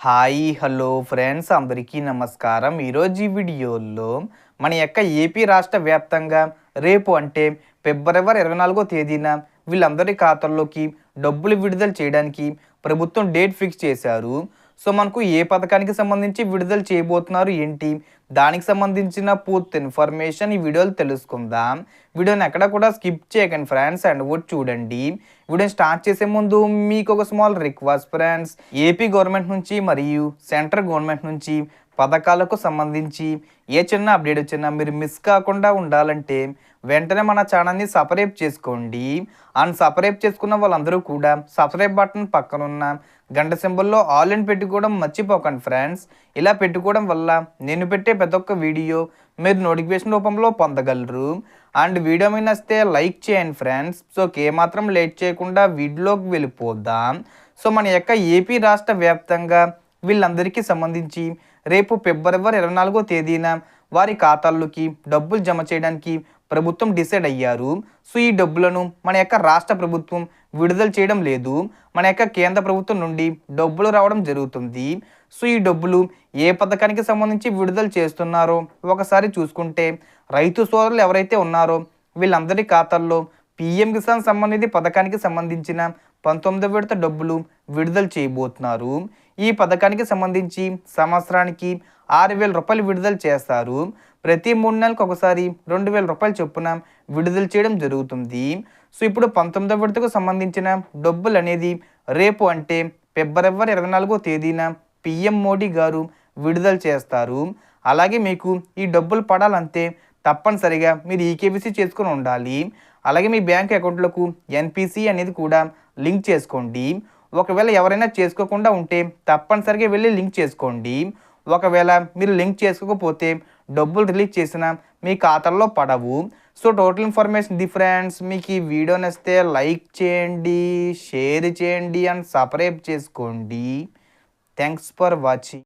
Hi hello friends అందరికీ నమస్కారం. ఈరోజు ఈ వీడియోలో మన యొక్క ఏపీ రాష్ట్ర వ్యాప్తంగా రేపు అంటే ఫిబ్రవరి ఇరవై నాలుగో తేదీన వీళ్ళందరి ఖాతాల్లోకి డబ్బులు విడుదల చేయడానికి ప్రభుత్వం డేట్ ఫిక్స్ చేశారు. సో మనకు ఏ పథకానికి సంబంధించి విడుదల చేయబోతున్నారు ఏంటి? దానికి సంబంధించిన పూర్తి ఇన్ఫర్మేషన్ ఈ వీడియోలో తెలుసుకుందాం. వీడియోని ఎక్కడ కూడా స్కిప్ చేయకండి ఫ్రెండ్స్ అండ్ కూడా చూడండి. వీడియోని స్టార్ట్ చేసే ముందు మీకు ఒక small request friends. AP government నుంచి మరియు సెంట్రల్ గవర్నమెంట్ నుంచి పథకాలకు సంబంధించి ఏ చిన్న అప్డేట్ వచ్చినా మీరు మిస్ కాకుండా ఉండాలంటే వెంటనే మన ఛానల్ని సపరేట్ చేసుకోండి. అండ్ సపరేట్ చేసుకున్న వాళ్ళందరూ కూడా సబ్స్క్రైబ్ బటన్ పక్కన ఉన్న గంట సింబల్లో ఆల్ ఇన్ పెట్టుకోవడం మర్చిపోకండి ఫ్రెండ్స్. ఇలా పెట్టుకోవడం వల్ల నేను పెట్టే ప్రతి ఒక్క వీడియో మీరు నోటిఫికేషన్ రూపంలో పొందగలరు. అండ్ వీడియో మీద నచ్చితే లైక్ చేయండి ఫ్రెండ్స్. సో ఏమాత్రం లేట్ చేయకుండా వీడియోలోకి వెళ్ళిపోదాం. సో మన యొక్క ఏపీ రాష్ట్ర వ్యాప్తంగా వీళ్ళందరికీ సంబంధించి రేపు ఫిబ్రవరి ఇరవై నాలుగో తేదీన వారి ఖాతాల్లోకి డబ్బులు జమ చేయడానికి ప్రభుత్వం డిసైడ్ అయ్యారు. సో ఈ డబ్బులను మన యొక్క రాష్ట్ర ప్రభుత్వం విడుదల చేయడం లేదు. మన యొక్క కేంద్ర ప్రభుత్వం నుండి డబ్బులు రావడం జరుగుతుంది. సో ఈ డబ్బులు ఏ పథకానికి సంబంధించి విడుదల చేస్తున్నారో ఒకసారి చూసుకుంటే రైతు సోదరులు ఎవరైతే ఉన్నారో వీళ్ళందరి ఖాతాల్లో పిఎం కిసాన్ సంబంధిత పథకానికి సంబంధించిన పంతొమ్మిది విడత డబ్బులు విడుదల చేయబోతున్నారు. ఈ పథకానికి సంబంధించి సంవత్సరానికి ఆరు వేల రూపాయలు విడుదల చేస్తారు. ప్రతి మూడు నెలలకు ఒకసారి రెండు వేల రూపాయలు చొప్పున విడుదల చేయడం జరుగుతుంది. సో ఇప్పుడు పంతొమ్మిదో విడతకు సంబంధించిన డబ్బులు అనేది రేపు అంటే ఫిబ్రవరి ఇరవై నాలుగో తేదీన పిఎం మోడీ గారు విడుదల చేస్తారు. అలాగే మీకు ఈ డబ్బులు పడాలంటే తప్పనిసరిగా మీరు ఈకేబీసీ చేసుకుని ఉండాలి. అలాగే మీ బ్యాంక్ అకౌంట్లకు ఎన్పిసి అనేది కూడా లింక్ చేసుకోండి. ఒకవేళ ఎవరైనా చేసుకోకుండా ఉంటే తప్పనిసరిగా వెళ్ళి లింక్ చేసుకోండి. ఒకవేళ మీరు లింక్ చేసుకోకపోతే డబ్బులు రిలీజ్ చేసిన మీ ఖాతాల్లో పడవు. సో టోటల్ ఇన్ఫర్మేషన్ డిఫరెన్స్ మీకు ఈ వీడియో నచ్చితే లైక్ చేయండి షేర్ చేయండి అండ్ సబ్స్క్రైబ్ చేసుకోండి. Thanks for watching.